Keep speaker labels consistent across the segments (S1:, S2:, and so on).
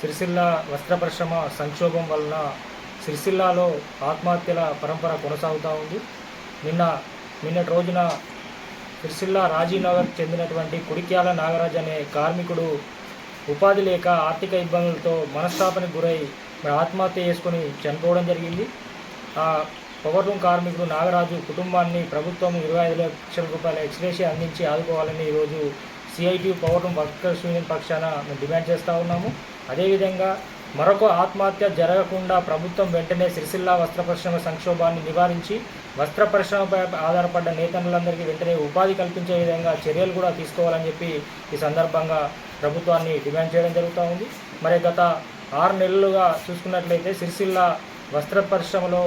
S1: సిరిసిల్ల వస్త్ర పరిశ్రమ సంక్షోభం వలన సిరిసిల్లాలో ఆత్మహత్యల పరంపర కొనసాగుతూ ఉంది. నిన్న నిన్నటి రోజున సిరిసిల్ల రాజీనగర్ చెందినటువంటి కుడిక్యాల నాగరాజ్ అనే కార్మికుడు ఉపాధి లేక ఆర్థిక ఇబ్బందులతో మనస్తాపానికి గురై మరి ఆత్మహత్య చేసుకొని చనిపోవడం జరిగింది. ఆ పవర్ రూమ్ కార్మికుడు నాగరాజు కుటుంబాన్ని ప్రభుత్వం ఇరవై ఐదు లక్షల రూపాయల ఎక్స్రేషి అందించి ఆదుకోవాలని ఈరోజు CIT power room workers union పక్షాన మేము డిమాండ్ చేస్తూ ఉన్నాము. అదేవిధంగా మరొక ఆత్మహత్య జరగకుండా ప్రభుత్వం వెంటనే సిరిసిల్ల వస్త్ర పరిశ్రమ సంక్షోభాన్ని నివారించి వస్త్ర పరిశ్రమపై ఆధారపడ్డ నేతనులందరికీ వెంటనే ఉపాధి కల్పించే విధంగా చర్యలు కూడా తీసుకోవాలని చెప్పి ఈ సందర్భంగా ప్రభుత్వాన్ని డిమాండ్ చేయడం జరుగుతూ ఉంది. మరి గత ఆరు నెలలుగా చూసుకున్నట్లయితే సిరిసిల్ల వస్త్ర పరిశ్రమలో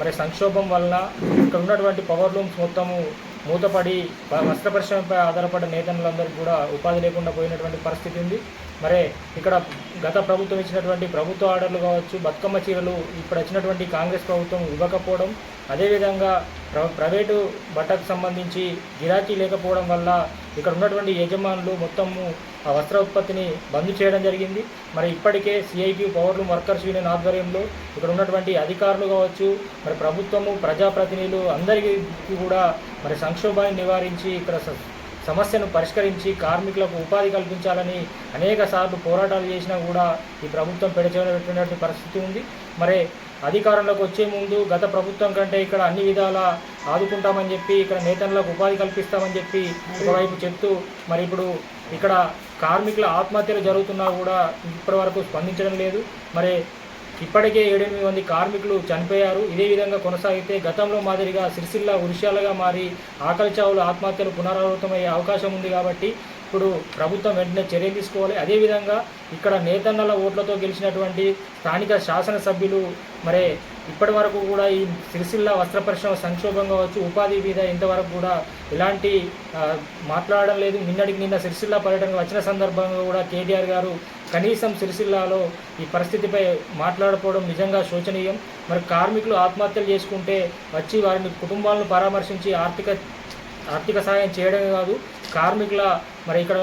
S1: మరి సంక్షోభం వలన ఇక్కడ ఉన్నటువంటి పవర్ లూమ్స్ మొత్తము మూతపడి వస్త్ర పరిశ్రమపై ఆధారపడిన నేతలందరికీ కూడా ఉపాధి లేకుండా పోయినటువంటి పరిస్థితి ఉంది. మరే ఇక్కడ గత ప్రభుత్వం ఇచ్చినటువంటి ప్రభుత్వ ఆర్డర్లు కావచ్చు బతుకమ్మ చీరలు ఇప్పుడు వచ్చినటువంటి కాంగ్రెస్ ప్రభుత్వం ఇవ్వకపోవడం అదేవిధంగా ప్ర ప్రైవేటు బట్టకు సంబంధించి గిరాకీ లేకపోవడం వల్ల ఇక్కడ ఉన్నటువంటి యజమానులు మొత్తము ఆ వస్త్ర ఉత్పత్తిని బంద్ చేయడం జరిగింది. మరి ఇప్పటికే సిఐటి పవర్లు వర్కర్స్ యూనియన్ ఆధ్వర్యంలో ఇక్కడ ఉన్నటువంటి అధికారులు కావచ్చు మరి ప్రభుత్వము ప్రజాప్రతినిధులు అందరికీ కూడా మరి సంక్షోభాన్ని నివారించి ఇక్కడ స- సమస్యను పరిష్కరించి కార్మికులకు ఉపాధి కల్పించాలని అనేక సార్లు పోరాటాలు చేసినా కూడా ఈ ప్రభుత్వం పెడచేటువంటి పరిస్థితి ఉంది. మరి అధికారంలోకి వచ్చే ముందు గత ప్రభుత్వం కంటే ఇక్కడ అన్ని విధాల ఆదుకుంటామని చెప్పి ఇక్కడ నేతలకు ఉపాధి కల్పిస్తామని చెప్పి ఒకవైపు చెప్తూ మరి ఇప్పుడు ఇక్కడ కార్మికుల ఆత్మహత్యలు జరుగుతున్నా కూడా ఇప్పటి వరకు స్పందించడం లేదు. మరి ఇప్పటికే ఏడెనిమిది మంది కార్మికులు చనిపోయారు. ఇదే విధంగా కొనసాగితే గతంలో మాదిరిగా సిరిసిల్ల ఉరిశాలుగా మారి ఆకలి చావులు ఆత్మహత్యలు పునరావృతమయ్యే అవకాశం ఉంది కాబట్టి ఇప్పుడు ప్రభుత్వం వెంటనే చర్యలు తీసుకోవాలి. అదేవిధంగా ఇక్కడ నేతన్నల ఓట్లతో గెలిచినటువంటి స్థానిక శాసనసభ్యులు మరి ఇప్పటి వరకు కూడా ఈ సిరిసిల్ల వస్త్ర పరిశ్రమ సంక్షోభం కావచ్చు ఉపాధి మీద ఇంతవరకు కూడా ఎలాంటి మాట్లాడడం లేదు. నిన్నటికి నిన్న సిరిసిల్ల పర్యటనకు వచ్చిన సందర్భంగా కూడా కేటీఆర్ గారు కనీసం సిరిసిల్లాలో ఈ పరిస్థితిపై మాట్లాడపోవడం నిజంగా శోచనీయం. మరి కార్మికులు ఆత్మహత్యలు చేసుకుంటే వచ్చి వారిని కుటుంబాలను పరామర్శించి ఆర్థిక ఆర్థిక సహాయం చేయడమే కాదు కార్మికుల మరి ఇక్కడ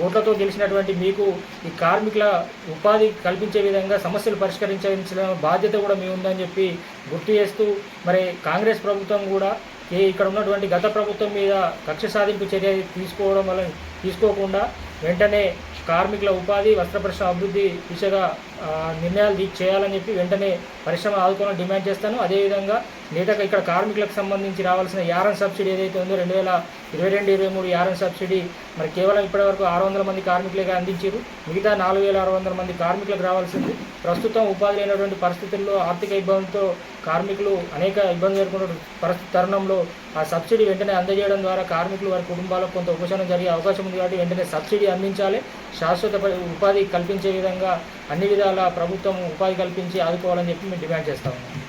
S1: ఓట్లతో గెలిచినటువంటి మీకు ఈ కార్మికుల ఉపాధి కల్పించే విధంగా సమస్యలు పరిష్కరించాల్సిన బాధ్యత కూడా మీ ఉందని చెప్పి గుర్తు చేస్తూ మరి కాంగ్రెస్ ప్రభుత్వం కూడా ఏ ఇక్కడ ఉన్నటువంటి గత ప్రభుత్వం మీద కక్ష సాధింపు చర్య తీసుకోవడం వల్ల తీసుకోకుండా వెంటనే కార్మికుల ఉపాధి వస్త్ర పరిశ్రమ అభివృద్ధి దిశగా నిర్ణయాలు చేయాలని చెప్పి వెంటనే పరిశ్రమ ఆదుకోవాలని డిమాండ్ చేస్తాను. అదేవిధంగా నేతగా ఇక్కడ కార్మికులకు సంబంధించి రావాల్సిన యారన్ సబ్సిడీ ఏదైతే ఉందో రెండు వేల ఇరవై రెండు ఇరవై మూడు యారన్ సబ్సిడీ మరి కేవలం ఇప్పటివరకు ఆరు వందల మంది కార్మికులుగా అందించారు. మిగతా నాలుగు వేల ఆరు వందల మంది కార్మికులకు రావాల్సింది. ప్రస్తుతం ఉపాధి లేనటువంటి పరిస్థితుల్లో ఆర్థిక ఇబ్బందితో కార్మికులు అనేక ఇబ్బందులు ఎదుర్కొన్న పరిస్థితి తరుణంలో ఆ సబ్సిడీ వెంటనే అందజేయడం ద్వారా కార్మికులు వారి కుటుంబాలకు కొంత ఉపశమనం జరిగే అవకాశం ఉంది కాబట్టి వెంటనే సబ్సిడీ అందించాలి. శాశ్వత ఉపాధి కల్పించే విధంగా అన్ని విధాల ప్రభుత్వం ఉపాధి కల్పించి ఆదుకోవాలని చెప్పి మేము డిమాండ్ చేస్తా ఉన్నాం.